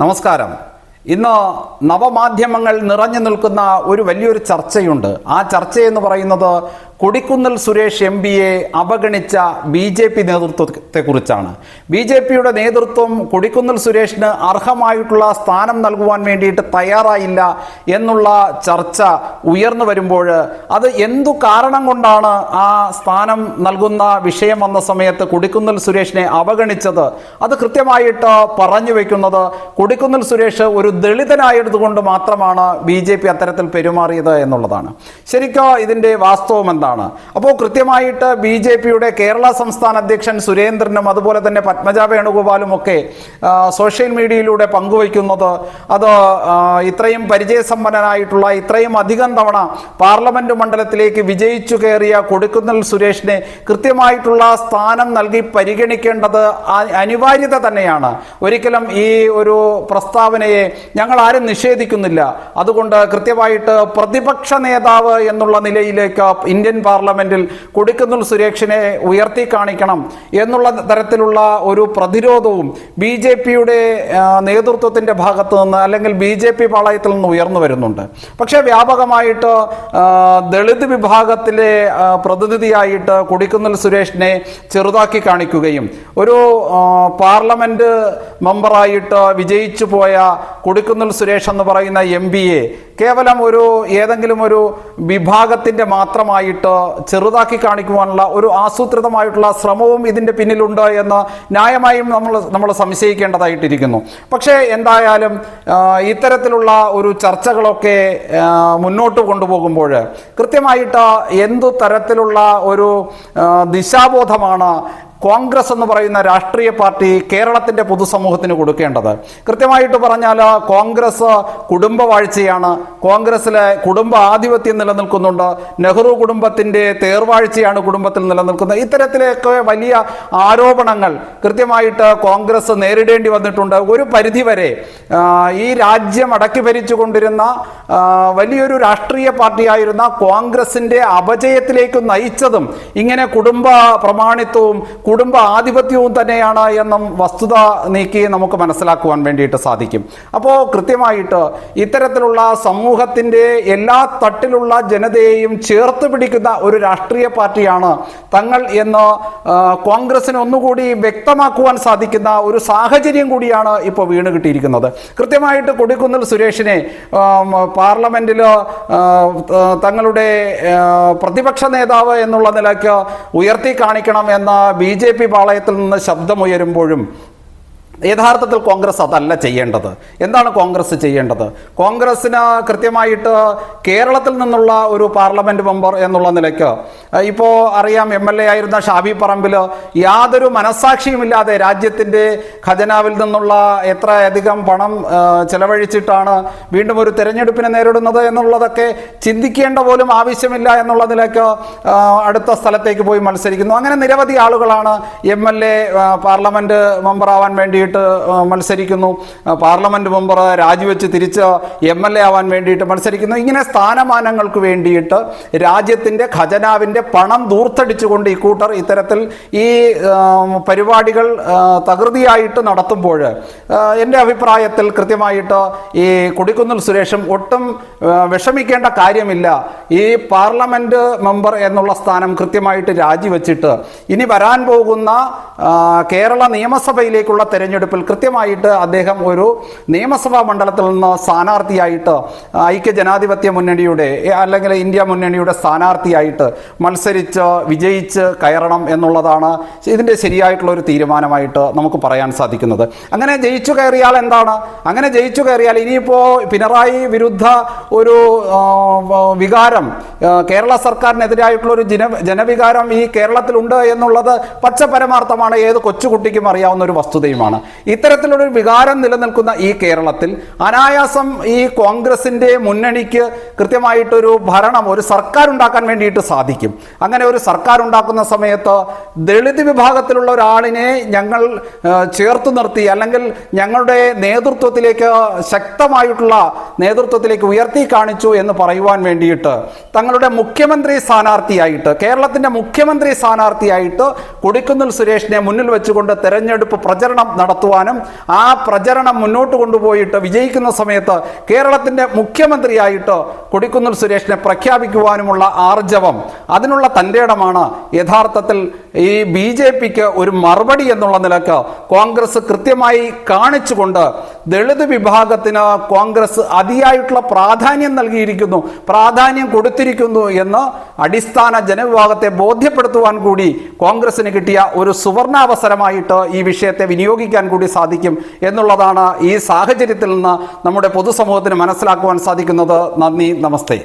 നമസ്കാരം. ഇന്ന് നവമാധ്യമങ്ങൾ നിറഞ്ഞു നിൽക്കുന്ന ഒരു വലിയൊരു ചർച്ചയുണ്ട്. ആ ചർച്ച എന്ന് പറയുന്നത് കൊടിക്കുന്നിൽ സുരേഷ് എം പിയെ അവഗണിച്ച ബി ജെ പി നേതൃത്വത്തെക്കുറിച്ചാണ്. ബി ജെ പിയുടെ നേതൃത്വം കൊടിക്കുന്നിൽ സുരേഷിന് അർഹമായിട്ടുള്ള സ്ഥാനം നൽകുവാൻ വേണ്ടിയിട്ട് തയ്യാറായില്ല എന്നുള്ള ചർച്ച ഉയർന്നു വരുമ്പോൾ അത് എന്തു കാരണം കൊണ്ടാണ് ആ സ്ഥാനം നൽകുന്ന വിഷയം വന്ന സമയത്ത് കൊടിക്കുന്നിൽ സുരേഷിനെ അവഗണിച്ചത്? അത് കൃത്യമായിട്ട് പറഞ്ഞു വെക്കുന്നത് കൊടിക്കുന്നിൽ സുരേഷ് ഒരു ദളിതനായതുകൊണ്ട് മാത്രമാണ് ബി ജെ പി അത്തരത്തിൽ പെരുമാറിയത് എന്നുള്ളതാണ്. ശരിക്കും ഇതിന്റെ വാസ്തവം എന്താണ്? അപ്പോൾ കൃത്യമായിട്ട് ബി ജെ പിയുടെ കേരള സംസ്ഥാന അധ്യക്ഷൻ സുരേന്ദ്രനും അതുപോലെ തന്നെ പത്മജ വേണുഗോപാലും ഒക്കെ സോഷ്യൽ മീഡിയയിലൂടെ പങ്കുവയ്ക്കുന്നത് അത് ഇത്രയും പരിചയസമ്പന്നനായിട്ടുള്ള ഇത്രയും അധികം തവണ പാർലമെന്റ് മണ്ഡലത്തിലേക്ക് വിജയിച്ചു കയറിയ കൊടുക്കുന്നൽ സുരേഷിനെ കൃത്യമായിട്ടുള്ള സ്ഥാനം നൽകി പരിഗണിക്കേണ്ടത് അനിവാര്യത തന്നെയാണ്. ഒരിക്കലും ഈ ഒരു പ്രസ്താവനയെ ഞങ്ങൾ ആരും നിഷേധിക്കുന്നില്ല. അതുകൊണ്ട് കൃത്യമായിട്ട് പ്രതിപക്ഷ നേതാവ് എന്നുള്ള നിലയിലേക്ക് ഇന്ത്യൻ പാർലമെന്റിൽ കൊടുക്കുന്നിൽ സുരേഷിനെ ഉയർത്തി കാണിക്കണം എന്നുള്ള തരത്തിലുള്ള ഒരു പ്രതിരോധവും ബി ജെ പിയുടെ നേതൃത്വത്തിന്റെ ഭാഗത്തു നിന്ന് അല്ലെങ്കിൽ ബി ജെ പി പാളയത്തിൽ നിന്ന് ഉയർന്നു വരുന്നുണ്ട്. പക്ഷേ വ്യാപകമായിട്ട് ദളിത് വിഭാഗത്തിലെ പ്രതിനിധിയായിട്ട് കൊടിക്കുന്നിൽ സുരേഷിനെ ചെറുതാക്കി കാണിക്കുകയും ഒരു പാർലമെന്റ് മെമ്പറായിട്ട് വിജയിച്ചു പോയ കൊടിക്കുന്നിൽ സുരേഷ് എന്ന് പറയുന്ന എം പിയെ കേവലം ഒരു ഏതെങ്കിലും ഒരു വിഭാഗത്തിന്റെ മാത്രമായിട്ട് ചെറുതാക്കി കാണിക്കുവാനുള്ള ഒരു ആസൂത്രിതമായിട്ടുള്ള ശ്രമവും ഇതിന്റെ പിന്നിലുണ്ട് എന്ന് ന്യായമായും നമ്മൾ നമ്മൾ സംശയിക്കേണ്ടതായിട്ടിരിക്കുന്നു. പക്ഷേ എന്തായാലും ഇത്തരത്തിലുള്ള ഒരു ചർച്ചകളൊക്കെ മുന്നോട്ട് കൊണ്ടുപോകുമ്പോൾ കൃത്യമായിട്ട് എന്തു തരത്തിലുള്ള ഒരു ദിശാബോധമാണ് കോൺഗ്രസ് എന്ന് പറയുന്ന രാഷ്ട്രീയ പാർട്ടി കേരളത്തിന്റെ പൊതുസമൂഹത്തിന് കൊടുക്കേണ്ടത്. കൃത്യമായിട്ട് പറഞ്ഞാൽ കോൺഗ്രസ് കുടുംബ വാഴ്ചയാണ്. കോൺഗ്രസിലെ കുടുംബ ആധിപത്യം നിലനിൽക്കുന്നുണ്ട്. നെഹ്റു കുടുംബത്തിന്റെ തേർവാഴ്ചയാണ് കുടുംബത്തിൽ നിലനിൽക്കുന്നത്. ഇത്തരത്തിലൊക്കെ വലിയ ആരോപണങ്ങൾ കൃത്യമായിട്ട് കോൺഗ്രസ് നേരിടേണ്ടി വന്നിട്ടുണ്ട്. ഒരു പരിധിവരെ ഈ രാജ്യം അടക്കി ഭരിച്ചുകൊണ്ടിരുന്ന കൊണ്ടിരുന്ന വലിയൊരു രാഷ്ട്രീയ പാർട്ടിയായിരുന്ന കോൺഗ്രസിന്റെ അപജയത്തിലേക്ക് നയിച്ചതും ഇങ്ങനെ കുടുംബ പ്രമാണിത്വവും കുടുംബ ആധിപത്യവും തന്നെയാണ് എന്നും വസ്തുത നീക്കി നമുക്ക് മനസ്സിലാക്കുവാൻ വേണ്ടിയിട്ട് സാധിക്കും. അപ്പോൾ കൃത്യമായിട്ട് ഇത്തരത്തിലുള്ള സമൂഹത്തിന്റെ എല്ലാ തട്ടിലുള്ള ജനതയെയും ചേർത്ത് പിടിക്കുന്ന ഒരു രാഷ്ട്രീയ പാർട്ടിയാണ് തങ്ങൾ എന്ന് കോൺഗ്രസിന് ഒന്നുകൂടി വ്യക്തമാക്കുവാൻ സാധിക്കുന്ന ഒരു സാഹചര്യം കൂടിയാണ് ഇപ്പോൾ വീണ് കിട്ടിയിരിക്കുന്നത്. കൃത്യമായിട്ട് കൊടിക്കുന്നിൽ സുരേഷിനെ പാർലമെന്റിൽ തങ്ങളുടെ പ്രതിപക്ഷ നേതാവ് എന്നുള്ള നിലയ്ക്ക് ഉയർത്തി കാണിക്കണം എന്ന ബി ജെ പി പാളയത്തിൽ നിന്ന് ശബ്ദമുയരുമ്പോഴും യഥാർത്ഥത്തിൽ കോൺഗ്രസ് അതല്ല ചെയ്യേണ്ടത്. എന്താണ് കോൺഗ്രസ് ചെയ്യേണ്ടത്? കോൺഗ്രസ്സിന് കൃത്യമായിട്ട് കേരളത്തിൽ നിന്നുള്ള ഒരു പാർലമെന്റ് മെമ്പർ എന്നുള്ള നിലയ്ക്ക് ഇപ്പോൾ അറിയാം എം എൽ എ ആയിരുന്ന ഷാബി പറമ്പിൽ യാതൊരു മനസാക്ഷിയുമില്ലാതെ രാജ്യത്തിന്റെ ഖജനാവിൽ നിന്നുള്ള എത്രയധികം പണം ചെലവഴിച്ചിട്ടാണ് വീണ്ടും ഒരു തെരഞ്ഞെടുപ്പിനെ നേരിടുന്നത് എന്നുള്ളതൊക്കെ ചിന്തിക്കേണ്ട പോലും ആവശ്യമില്ല എന്നുള്ള നിലയ്ക്ക് അടുത്ത സ്ഥലത്തേക്ക് പോയി മത്സരിക്കുന്നു. അങ്ങനെ നിരവധി ആളുകളാണ് എം എൽ എ പാർലമെന്റ് മെമ്പറാവാൻ വേണ്ടിയിട്ട് മത്സരിക്കുന്നു. പാർലമെന്റ് മെമ്പർ രാജിവെച്ച് തിരിച്ച് എം എൽ എ ആവാൻ വേണ്ടിയിട്ട് മത്സരിക്കുന്നു. ഇങ്ങനെ സ്ഥാനമാനങ്ങൾക്ക് വേണ്ടിയിട്ട് രാജ്യത്തിന്റെ ഖജനാവിന്റെ പണം ദൂർത്തടിച്ചുകൊണ്ട് ഈ കൂട്ടർ ഇത്തരത്തിൽ ഈ പരിപാടികൾ തകൃതിയായിട്ട് നടത്തുമ്പോൾ എന്റെ അഭിപ്രായത്തിൽ കൃത്യമായിട്ട് ഈ കൊടിക്കുന്നിൽ സുരേഷും ഒട്ടും വിഷമിക്കേണ്ട കാര്യമില്ല. ഈ പാർലമെന്റ് മെമ്പർ എന്നുള്ള സ്ഥാനം കൃത്യമായിട്ട് രാജിവെച്ചിട്ട് ഇനി വരാൻ പോകുന്ന കേരള നിയമസഭയിലേക്കുള്ള തെരഞ്ഞെടുപ്പിൽ കൃത്യമായിട്ട് അദ്ദേഹം ഒരു നിയമസഭാ മണ്ഡലത്തിൽ നിന്ന് സ്ഥാനാർത്ഥിയായിട്ട് ഐക്യ ജനാധിപത്യ മുന്നണിയുടെ അല്ലെങ്കിൽ ഇന്ത്യ മുന്നണിയുടെ സ്ഥാനാർത്ഥിയായിട്ട് മത്സരിച്ച് വിജയിച്ച് കയറണം എന്നുള്ളതാണ് ഇതിന്റെ ശരിയായിട്ടുള്ള ഒരു തീരുമാനമായിട്ട് നമുക്ക് പറയാൻ സാധിക്കുന്നത്. അങ്ങനെ ജയിച്ചു കയറിയാൽ എന്താണ്? അങ്ങനെ ജയിച്ചു കയറിയാൽ ഇനിയിപ്പോൾ പിണറായി വിരുദ്ധ ഒരു വികാരം കേരള സർക്കാരിനെതിരായിട്ടുള്ള ഒരു ജന ജനവികാരം ഈ കേരളത്തിലുണ്ട് എന്നുള്ളത് പച്ച പരമാർത്ഥമാണ് ഏത് കൊച്ചുകുട്ടിക്കും അറിയാവുന്ന ഒരു വസ്തുതയുമാണ്. ഇത്തരത്തിലുള്ള ഒരു വികാരം നിലനിൽക്കുന്ന ഈ കേരളത്തിൽ അനായാസം ഈ കോൺഗ്രസിന്റെ മുന്നണിക്ക് കൃത്യമായിട്ടൊരു ഭരണം ഒരു സർക്കാർ ഉണ്ടാക്കാൻ വേണ്ടിയിട്ട് സാധിക്കും. അങ്ങനെ ഒരു സർക്കാർ ഉണ്ടാക്കുന്ന സമയത്ത് ദളിത് വിഭാഗത്തിലുള്ള ഒരാളിനെ ഞങ്ങൾ ചേർത്തു നിർത്തി അല്ലെങ്കിൽ ഞങ്ങളുടെ നേതൃത്വത്തിലേക്ക് ശക്തമായിട്ടുള്ള നേതൃത്വത്തിലേക്ക് ഉയർത്തി കാണിച്ചു എന്ന് പറയുവാൻ വേണ്ടിയിട്ട് തങ്ങളുടെ മുഖ്യമന്ത്രി സ്ഥാനാർത്ഥിയായിട്ട് കേരളത്തിന്റെ മുഖ്യമന്ത്രി സ്ഥാനാർത്ഥിയായിട്ട് കൊടിക്കുന്നിൽ സുരേഷിനെ മുന്നിൽ വെച്ചുകൊണ്ട് തെരഞ്ഞെടുപ്പ് പ്രചരണം നടത്തും നടത്തുവാനും ആ പ്രചരണം മുന്നോട്ട് കൊണ്ടുപോയിട്ട് വിജയിക്കുന്ന സമയത്ത് കേരളത്തിന്റെ മുഖ്യമന്ത്രിയായിട്ട് കൊടിക്കുന്നിൽ സുരേഷിനെ പ്രഖ്യാപിക്കുവാനുമുള്ള ആർജവം അതിനുള്ള തന്റെ ഇടമാണ്. യഥാർത്ഥത്തിൽ ഈ ബി ജെ പിക്ക് ഒരു മറുപടി എന്നുള്ള നിലയ്ക്ക് കോൺഗ്രസ് കൃത്യമായി കാണിച്ചുകൊണ്ട് ദളിത് വിഭാഗത്തിന് കോൺഗ്രസ് അതിയായിട്ടുള്ള പ്രാധാന്യം നൽകിയിരിക്കുന്നു പ്രാധാന്യം കൊടുത്തിരിക്കുന്നു എന്ന് അടിസ്ഥാന ജനവിഭാഗത്തെ ബോധ്യപ്പെടുത്തുവാൻ കൂടി കോൺഗ്രസിന് കിട്ടിയ ഒരു സുവർണാവസരമായിട്ട് ഈ വിഷയത്തെ വിനിയോഗിക്കാൻ കൂടി സാധിക്കും എന്നുള്ളതാണ് ഈ സാഹചര്യത്തിൽ നിന്ന് നമ്മുടെ പൊതുസമൂഹത്തിന് മനസ്സിലാക്കുവാൻ സാധിക്കുന്നത്. നന്ദി നമസ്തേ.